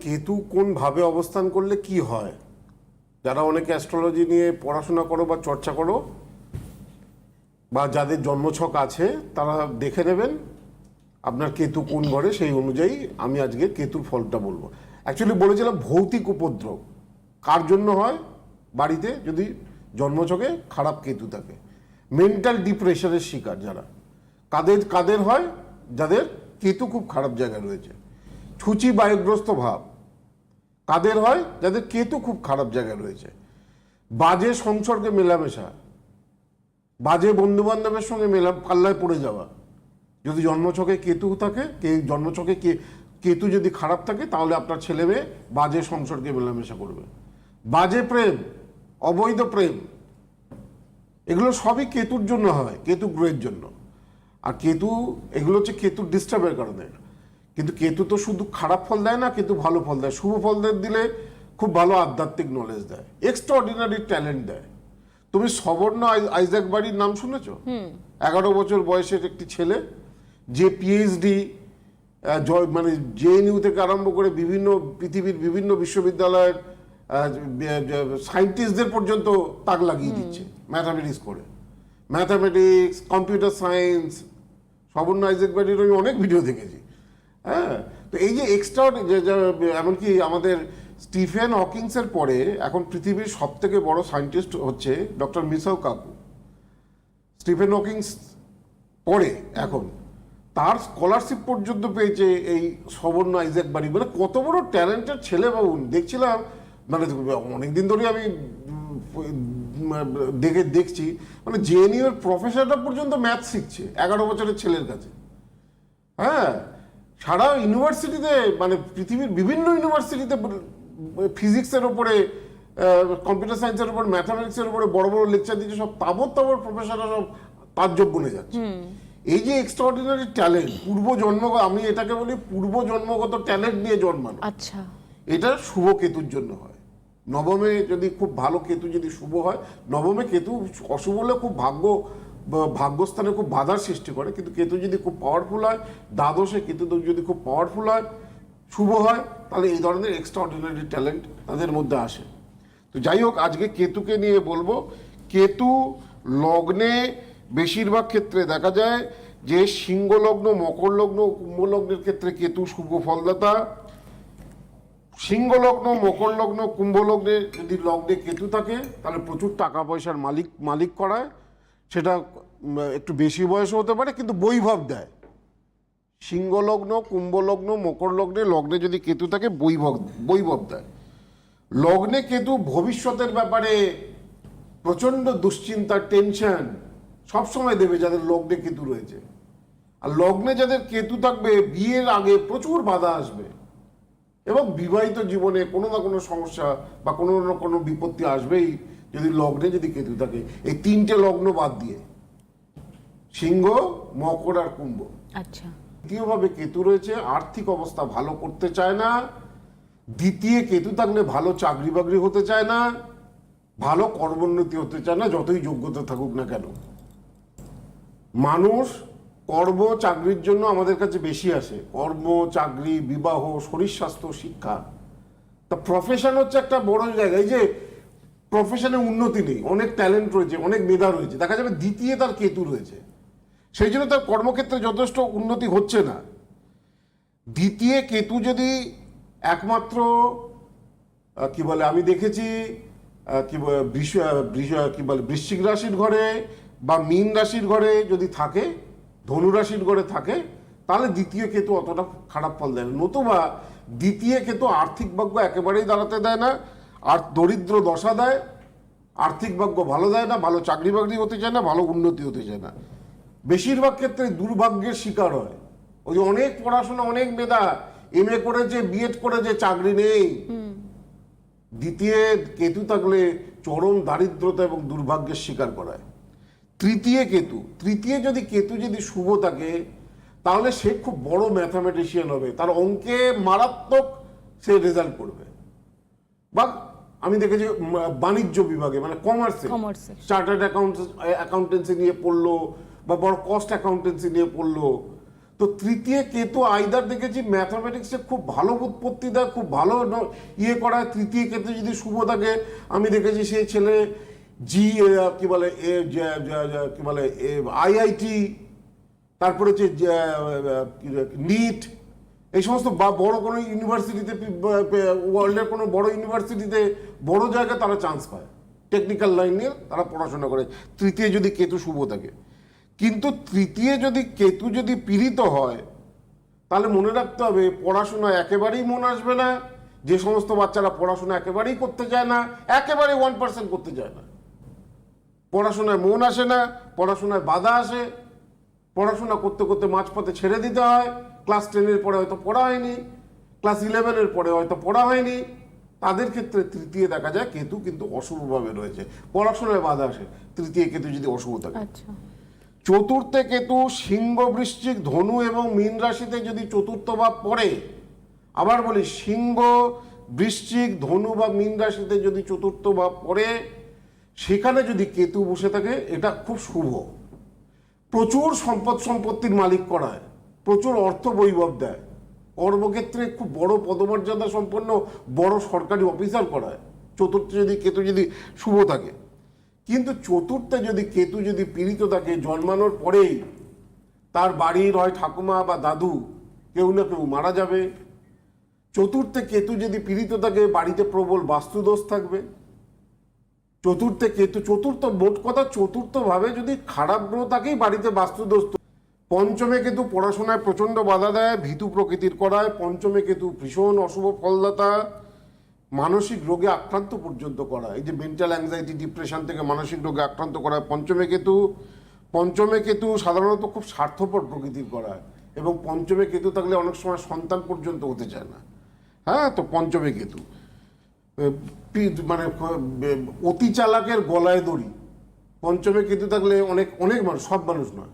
কেতু কোন ভাবে অবস্থান করলে কি হয়? যারা অনেকে অ্যাস্ট্রোলজি নিয়ে পড়াশোনা করো বা চর্চা করো, বা যাদের জন্মছক আছে, তারা দেখে নেবেন আপনার কেতু কোন ঘরে, সেই অনুযায়ী আমি আজকে কেতুর ফলটা বলব। অ্যাকচুয়ালি বলেছিলাম ভৌতিক উপদ্রব। কার জন্য হয়? বাড়িতে যদি জন্মছকে খারাপ কেতু থাকে। মেন্টাল ডিপ্রেশনের শিকার যারা। কাদের কাদের হয়? যাদের কেতু খুব খারাপ জায়গায় রয়েছে। ছুচি বায়ুগ্রস্ত ভাব। কাদের হয়, যাদের কেতু খুব খারাপ জায়গায় রয়েছে। বাজে সংসর্গে মেলামেশা। বাজে বন্ধু বান্ধবের সঙ্গে মেলা, পাল্লায় পড়ে যাওয়া। যদি জন্মছকে কেতু থাকে, কে, জন্মছকে কে, কেতু যদি খারাপ থাকে, তাহলে আপনার ছেলে মেয়ে বাজে সংসর্গে মেলামেশা করবে। বাজে প্রেম, অবৈধ প্রেম, এগুলো সবই কেতুর জন্য হয়, কেতু গ্রহের জন্য। আর কেতু, এগুলো হচ্ছে কেতুর ডিস্টার্বের কারণে। কিন্তু কেতু তো শুধু খারাপ ফল দেয় না কিন্তু ভালো ফল দেয়। শুভ ফল দেয় দিলে খুব ভালো আধ্যাত্মিক নলেজ দেয় এক্সট্রা অর্ডিনারি ট্যালেন্ট দেয়। তুমি সবর্ণ আই- আইজাক বাড়ির নাম শুনেছো? এগারো বছর বয়সের একটি ছেলে যে পিএইচডি মানে জেএনইউ থেকে আরম্ভ করে বিভিন্ন পৃথিবীর বিভিন্ন বিশ্ববিদ্যালয়ের সায়েন্টিস্টদের পর্যন্ত তাক লাগিয়ে দিচ্ছে ম্যাথামেটিক্স করে। ম্যাথামেটিক্স কম্পিউটার সায়েন্স সবর্ণ আইজাক বাড়ির আমি অনেক ভিডিও দেখেছি। হ্যাঁ তো এই যে এক্সট্রা এমনকি আমাদের স্টিফেন হকিংসের পরে এখন পৃথিবীর সব থেকে বড় সায়েন্টিস্ট হচ্ছে ডক্টর মিসাও কাকু। স্টিফেন হকিংস পড়ে এখন। তার স্কলারশিপ পর্যন্ত পেয়েছে এই সবর্ণ আইজাক বাড়ি। মানে কত বড় ট্যালেন্টেড ছেলে বাবু। দেখছিলাম মানে অনেকদিন ধরে আমি দেখে দেখছি মানে জেএনইউ এর প্রফেসরটা পর্যন্ত ম্যাথ শিখছে, এগারো বছরের ছেলের কাছে। হ্যাঁ সারা ইউনিভার্সিটিতে মানে পৃথিবীর বিভিন্ন ইউনিভার্সিটিতে ফিজিক্সের ওপরে কম্পিউটার সায়েন্সের উপর ম্যাথামেটিক্সের উপরে বড় বড় লেকচার দিচ্ছে সব তাবর তাবর প্রফেসররা সব তাজ্জব বনে যাচ্ছে। এই যে এক্সট্রাঅর্ডিনারি ট্যালেন্ট পূর্ব জন্মগত আমি এটাকে বলি পূর্ব জন্মগত ট্যালেন্ট নিয়ে জন্মানো। আচ্ছা। এটা শুভ কেতুর জন্য হয়। নবমে যদি খুব ভালো কেতু যদি শুভ হয় নবমে কেতু অশুভ হলে খুব ভাগ্য ভাগ্যস্থানে খুব বাধার সৃষ্টি করে, কিন্তু কেতু যদি খুব পাওয়ারফুল হয়, দ্বাদশে কেতু যদি খুব পাওয়ারফুল হয়, শুভ হয়, তাহলে এই ধরনের এক্সট্রা অর্ডিনারি ট্যালেন্ট তাদের মধ্যে আসে। তো যাই হোক, আজকে কেতুকে নিয়ে বলব, কেতু লগ্নে বেশিরভাগ ক্ষেত্রে দেখা যায় যে সিংহ লগ্ন মকর লগ্ন কুম্ভ লগ্নের ক্ষেত্রে কেতু শুভ ফলদাতা। সিংহ লগ্ন মকর লগ্ন কুম্ভ লগ্নে যদি লগ্নে কেতু থাকে, তাহলে প্রচুর টাকা পয়সার মালিক মালিক করায়। সেটা একটু বেশি বয়স হতে পারে, কিন্তু বৈভব দেয়। সিংহলগ্ন, কুম্ভলগ্ন কুম্ভ মকর লগ্নে লগ্নে যদি কেতু থাকে, বৈভব বৈভব দেয়। লগ্নে কেতু ভবিষ্যতের ব্যাপারে প্রচণ্ড দুশ্চিন্তা টেনশন সবসময় দেবে যাদের লগ্নে কেতু রয়েছে। আর লগ্নে যাদের কেতু থাকবে, বিয়ের আগে প্রচুর বাধা আসবে। এবং বিবাহিত জীবনে কোনো না কোনো সমস্যা বা কোনো না কোনো বিপত্তি আসবেই। যদি লগ্নে যদি কেতু থাকে এই তিনটে লগ্ন বাদ দিয়ে সিংহ মকর আর কুম্ভ। আচ্ছা। দ্বিতীয়ভাবে কেতু রয়েছে আর্থিক অবস্থা ভালো করতে চায় না। দ্বিতীয় কেতু থাকলে ভালো চাকরি বাকরি হতে চায় না। ভালো কর্মোন্নতি হতে চায় না যতই যোগ্যতা থাকুক না কেন। মানুষ কর্ম চাকরির জন্য আমাদের কাছে বেশি আসে। কর্ম চাকরি বিবাহ শরীর স্বাস্থ্য শিক্ষা। তা প্রফেশন হচ্ছে একটা বড় জায়গা। এই যে প্রফেশনে উন্নতি নেই, অনেক ট্যালেন্ট রয়েছে, অনেক মেধা রয়েছে, দেখা যাবে দ্বিতীয় তার কেতু রয়েছে সেই জন্য তার কর্মক্ষেত্রে যথেষ্ট উন্নতি হচ্ছে না। দ্বিতীয় কেতু যদি একমাত্র কি বলে, আমি দেখেছি কি কি বলে, বৃশ্চিক রাশির ঘরে বা মীন রাশির ঘরে যদি থাকে, ধনু রাশির ঘরে থাকে, তাহলে দ্বিতীয় কেতু অতটা খারাপ ফল দেয় না। নতুবা দ্বিতীয় কেতু আর্থিক ভাগ্য একেবারেই দাঁড়াতে দেয় না আর দরিদ্র দশা দেয় আর্থিক ভাগ্য ভালো দেয় না ভালো চাকরি বাকরি হতে চায় না ভালো উন্নতি হতে চায় না। বেশিরভাগ ক্ষেত্রে দুর্ভাগ্যের শিকার হয়। ওই যে অনেক পড়াশোনা অনেক মেধা এম এ করেছে বিএড করেছে চাকরি নেই। দ্বিতীয় কেতু থাকলে চরম দারিদ্রতা এবং দুর্ভাগ্যের শিকার করায়। তৃতীয় কেতু তৃতীয় যদি কেতু যদি শুভ থাকে তাহলে সে খুব বড় ম্যাথামেটিশিয়ান হবে। তার অঙ্কে মারাত্মক সে রেজাল্ট করবে। বা আমি দেখেছি বাণিজ্য বিভাগে মানে কমার্সে চার্টার্ড অ্যাকাউন্ট অ্যাকাউন্টেন্সি নিয়ে পড়ল বা বড় কস্ট অ্যাকাউন্টেন্সি নিয়ে পড়ল। তো তৃতীয় কেতু আইদার দেখেছি ম্যাথামেটিক্সে খুব ভালো উৎপত্তি দেয় খুব ভালো ইয়ে করায়। তৃতীয় কেতু যদি শুভ থাকে আমি দেখেছি সেই ছেলে জি কি বলে এ কি বলে আইআইটি তারপরে হচ্ছে নিট এই সমস্ত বা বড় কোনো ইউনিভার্সিটিতে ওয়ার্ল্ডের কোনো বড় ইউনিভার্সিটিতে বড় জায়গায় তারা চান্স পায়। টেকনিক্যাল লাইন নিয়ে তারা পড়াশোনা করে। তৃতীয় যদি কেতু শুভ থাকে। কিন্তু তৃতীয় যদি কেতু যদি পীড়িত হয়, তাহলে মনে রাখতে হবে, পড়াশোনা একেবারেই মন আসবে না। যে সমস্ত বাচ্চারা পড়াশোনা একেবারেই করতে চায় না একেবারে ওয়ান পার্সেন্ট করতে চায় না। পড়াশোনায় মন আসে না, পড়াশোনায় বাধা আসে। পড়াশোনা করতে করতে মাঝপথে ছেড়ে দিতে হয়। ক্লাস টেনের পরে হয়তো পড়া হয়নি। ক্লাস ইলেভেনের পরে হয়তো পড়া হয়নি। তাদের ক্ষেত্রে তৃতীয় দেখা যায় কেতু কিন্তু অশুভভাবে রয়েছে। পড়াশোনায় বাধা আসে। তৃতীয় কেতু যদি অশুভ থাকে। আচ্ছা। চতুর্থে কেতু সিংহ বৃশ্চিক ধনু এবং মীন রাশিতে যদি চতুর্থ ভাব পড়ে আবার বলি সিংহ বৃশ্চিক ধনু বা মীন রাশিতে যদি চতুর্থ ভাব পড়ে সেখানে যদি কেতু বসে থাকে এটা খুব শুভ। প্রচুর সম্পদ সম্পত্তির মালিক করায়, প্রচুর অর্থ বৈভব দেয়। কর্মক্ষেত্রে খুব বড় পদমর্যাদা সম্পন্ন বড় সরকারি অফিসার করায়, চতুর্থ যদি কেতু যদি শুভ থাকে। কিন্তু চতুর্থে যদি কেতু যদি পীড়িত থাকে, জন্মানোর পরেই তার বাড়ির হয় ঠাকুমা বা দাদু, কেউ না কেউ মারা যাবে। চতুর্থে কেতু যদি পীড়িত থাকে, বাড়িতে প্রবল বাস্তুদোষ থাকবে। চতুর্থে কেতু চতুর্থ, মোট কথা চতুর্থ ভাবে যদি খারাপ গ্রহ থাকেই বাড়িতে বাস্তুদোষ পঞ্চমে কেতু পড়াশোনায় প্রচণ্ড বাধা দেয়, ভীতু প্রকৃতির করায়। পঞ্চমে কেতু ভীষণ অশুভ ফলদাতা, মানসিক রোগে আক্রান্ত পর্যন্ত করা এই যে মেন্টাল অ্যাংজাইটি ডিপ্রেশন থেকে মানসিক রোগে আক্রান্ত করা পঞ্চমে কেতু পঞ্চমে কেতু সাধারণত খুব স্বার্থপর প্রকৃতির করা এবং পঞ্চমে কেতু থাকলে অনেক সময় সন্তান পর্যন্ত হতে চায় না। হ্যাঁ তো পঞ্চমে কেতু মানে অতি চালাকের গলায় দড়ি। পঞ্চমে কেতু থাকলে অনেক অনেক মানুষ, সব মানুষ নয়।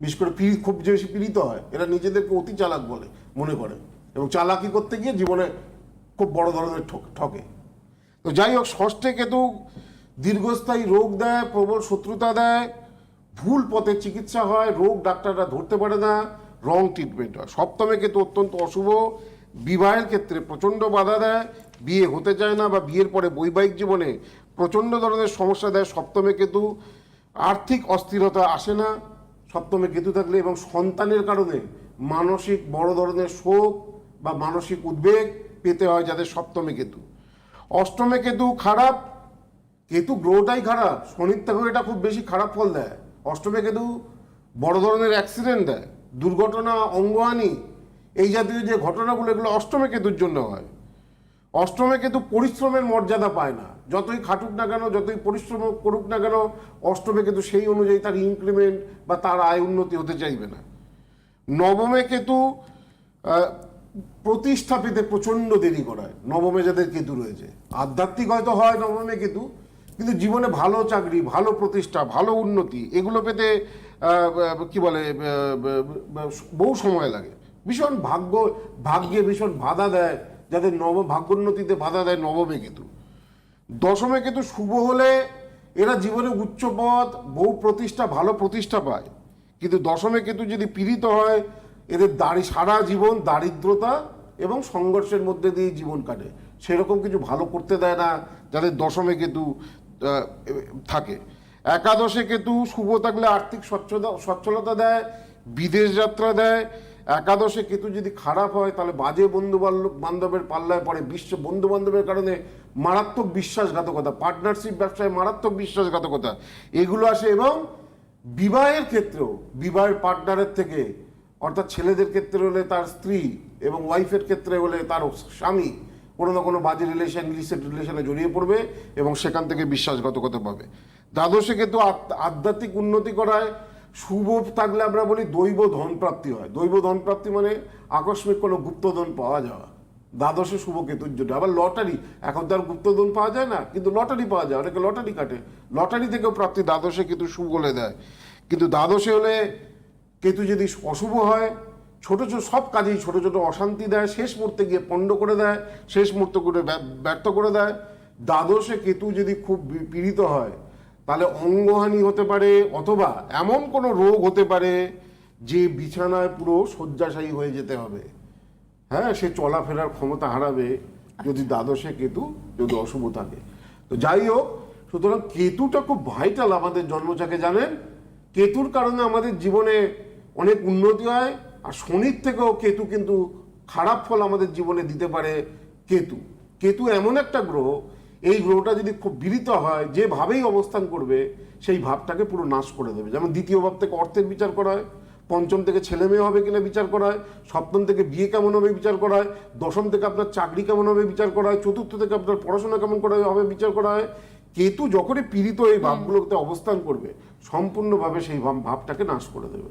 বিশেষ করে পীড়িত খুব বেশি পীড়িত হয়, এরা নিজেদেরকে অতি চালাক বলে, মনে করে। এবং চালাকি করতে গিয়ে জীবনে খুব বড় ধরনের ঠকে তো যাই হোক, ষষ্ঠে কেতু দীর্ঘস্থায়ী রোগ দেয়, প্রবল শত্রুতা দেয়, ভুল পথে চিকিৎসা হয়, রোগ ডাক্তাররা ধরতে পারে না, রং ট্রিটমেন্ট হয়। সপ্তমে কেতু অত্যন্ত অশুভ বিবাহের ক্ষেত্রে প্রচণ্ড বাধা দেয়, বিয়ে হতে চায় না বা বিয়ের পরে বৈবাহিক জীবনে প্রচণ্ড ধরনের সমস্যা দেয়। সপ্তমে কেতু আর্থিক অস্থিরতা আসে না। সপ্তমে কেতু থাকলে এবং সন্তানের কারণে মানসিক বড় ধরনের শোক বা মানসিক উদ্বেগ পেতে হয় যাদের সপ্তমে কেতু। অষ্টমে কেতু খারাপ, কেতু গ্রহটাই খারাপ, শনির থেকেও এটা খুব বেশি খারাপ ফল দেয়। অষ্টমে কেতু বড় ধরনের অ্যাক্সিডেন্ট দেয়, দুর্ঘটনা, অঙ্গহানি এই জাতীয় যে ঘটনাগুলো, এগুলো অষ্টমে কেতুর জন্য হয়। অষ্টমে কেতু পরিশ্রমের মর্যাদা পায় না। যতই খাটুক না কেন, যতই পরিশ্রম করুক না কেন, অষ্টমে কেতু সেই অনুযায়ী তার ইনক্রিমেন্ট বা তার আয় উন্নতি হতে চাইবে না। নবমে কেতু প্রতিষ্ঠা পেতে প্রচণ্ড দেরি করায়। নবমে যাদের কেতু রয়েছে। আধ্যাত্মিক হয়তো হয় নবমে কেতু, কিন্তু জীবনে ভালো চাকরি, ভালো প্রতিষ্ঠা, ভালো উন্নতি, এগুলো পেতে কি বলে বহু সময় লাগে। ভীষণ ভাগ্য, ভাগ্যে ভীষণ বাধা দেয় যাদের নব, ভাগ্যোন্নতিতে বাধা দেয় নবমে কেতু। দশমে কেতু শুভ হলে এরা জীবনে উচ্চ পদ বহু প্রতিষ্ঠা, ভালো প্রতিষ্ঠা পায়। কিন্তু দশমে কেতু যদি পীড়িত হয়, এদের দাড়ি, সারা জীবন দারিদ্রতা এবং সংঘর্ষের মধ্যে দিয়ে জীবন কাটে। সেরকম কিছু ভালো করতে দেয় না যাদের দশমে কেতু থাকে। একাদশে কেতু শুভ থাকলে আর্থিক স্বচ্ছতা সচ্ছলতা দেয়, বিদেশ যাত্রা দেয় একাদশে কেতু যদি খারাপ হয়, তাহলে বাজে বন্ধু বান্ধবের পাল্লায় পড়ে। বিশ্ব বন্ধু বান্ধবের কারণে মারাত্মক বিশ্বাসঘাতকতা পার্টনারশিপ ব্যবসায় মারাত্মক বিশ্বাসঘাতকতা, এগুলো আসে এবং বিবাহের ক্ষেত্রেও, বিবাহের পার্টনারের থেকে, অর্থাৎ ছেলেদের ক্ষেত্রে হলে তার স্ত্রী এবং ওয়াইফের ক্ষেত্রে হলে তার স্বামী কোনো না কোনো বাজে রিলেশন ইলিসেট রিলেশনে জড়িয়ে পড়বে এবং সেখান থেকে বিশ্বাসঘাতকতা পাবে। দ্বাদশে কিন্তু আধ্যাত্মিক উন্নতি করায় শুভ থাকলে আমরা বলি দৈব ধন প্রাপ্তি হয়। দৈব ধন প্রাপ্তি মানে আকস্মিক কোনো গুপ্তধন পাওয়া যাওয়া। দ্বাদশে শুভ কেতুর জন্য। আবার লটারি, এখন তো আর গুপ্তধন পাওয়া যায় না, কিন্তু লটারি পাওয়া যায়, অনেকে লটারি কাটে। লটারি থেকেও প্রাপ্তি দ্বাদশে কেতু শুভ বলে দেয়। কিন্তু দ্বাদশে হলে কেতু যদি অশুভ হয়, ছোট ছোট, সব কাজেই ছোট ছোট অশান্তি দেয়, শেষ মুহূর্তে গিয়ে পণ্ড করে দেয়, শেষ মুহূর্তে করে ব্যা- ব্যর্থ করে দেয়। দ্বাদশে কেতু যদি খুব পীড়িত হয় তাহলে অঙ্গহানি হতে পারে অথবা এমন কোনো রোগ হতে পারে যে বিছানায় পুরো শয্যাশায়ী হয়ে যেতে হবে। হ্যাঁ সে চলাফেরার ক্ষমতা হারাবে যদি দ্বাদশে কেতু, যদি অশুভ থাকে। তো যাই হোক, সুতরাং কেতুটা খুব ভাইটাল আমাদের জন্মচাকে জানেন। কেতুর কারণে আমাদের জীবনে অনেক উন্নতি হয় আর শনির থেকেও কেতু কিন্তু খারাপ ফল আমাদের জীবনে দিতে পারে। কেতু কেতু এমন একটা গ্রহ এই গ্রহটা যদি খুব বিরিত হয় যেভাবেই অবস্থান করবে, সেই ভাবটাকে পুরো নাশ করে দেবে। যেমন দ্বিতীয় ভাব থেকে অর্থের বিচার করা হয়, পঞ্চম থেকে ছেলে মেয়ে হবে কিনা বিচার করা হয়, সপ্তম থেকে বিয়ে কেমন হবে বিচার করা হয়, দশম থেকে আপনার চাকরি কেমন হবে বিচার করা হয়, চতুর্থ থেকে আপনার পড়াশোনা কেমন করা হবে বিচার করা হয়। কেতু যখনই পীড়িত এই ভাবগুলোতে অবস্থান করবে, সম্পূর্ণভাবে সেই ভাব- ভাবটাকে নাশ করে দেবে।